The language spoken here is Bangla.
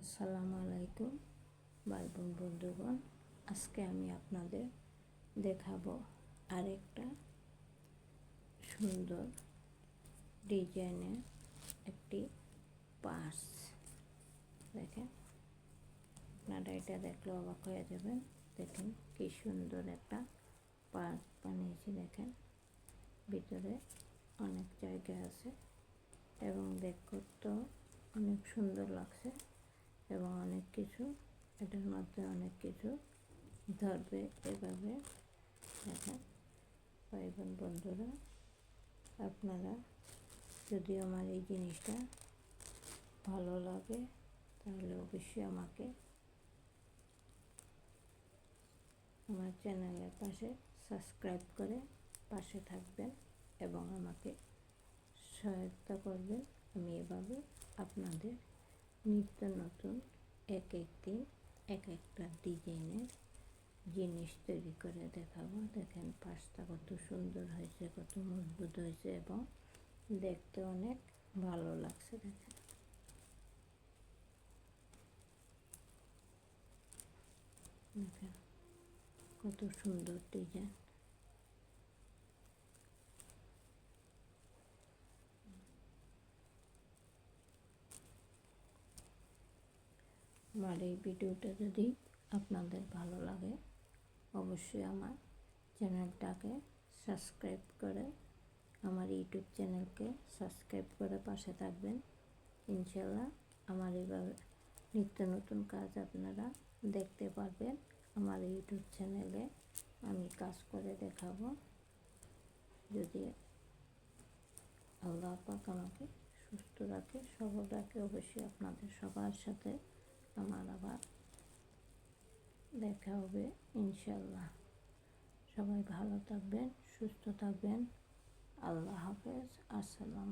আসসালামু আলাইকুম ভাই বোন বন্ধুগণ। আজকে আমি আপনাদের দেখাবো আরেকটা সুন্দর ডিজাইনের একটি পার্স। দেখেন, আপনারা এটা দেখলে অবাক হয়ে যাবেন। দেখেন কি সুন্দর একটা পার্স বানিয়েছি, দেখেন। ভিতরে অনেক জায়গা আছে এবং দেখতে অনেক সুন্দর লাগছে। এবং অনেক কিছু। এটার মধ্যে অনেক কিছু ধরবে এভাবে। দেখেন ভাই বোন বন্ধুরা, আপনারা যদি আমার এই জিনিসটা ভালো লাগে, তাহলে অবশ্যই আমাকে আমার চ্যানেলের পাশে সাবস্ক্রাইব করে পাশে থাকবেন এবং আমাকে সহায়তা করবেন। আমি এভাবে আপনাদের নিত্য নতুন এক একটি, এক একটা ডিজাইনের জিনিস তৈরি করে দেখাবো। দেখেন, পাঁচটা কত সুন্দর হয়েছে, কত মজবুত হয়েছে এবং দেখতে অনেক ভালো লাগছে, দেখেন। দেখেন, কত সুন্দর ডিজাইন আমার এই ভিডিওটা যদি আপনাদের ভালো লাগে, অবশ্যই আমার চ্যানেলটাকে সাবস্ক্রাইব করে আমার ইউটিউব চ্যানেলকে সাবস্ক্রাইব করে পাশে থাকবেন। ইনশাল্লাহ আমার এইভাবে নিত্য নতুন কাজ আপনারা দেখতে পারবেন। আমার ইউটিউব চ্যানেলে আমি কাজ করে দেখাবো। যদি আল্লাহ পাক আমাকে সুস্থ রাখে, সবল রাখে, অবশ্যই আপনাদের সবার সাথে আমার আবার দেখা হবে ইনশাল্লাহ সবাই ভালো থাকবেন সুস্থ থাকবেন। আল্লাহ হাফেজ। আসসালাম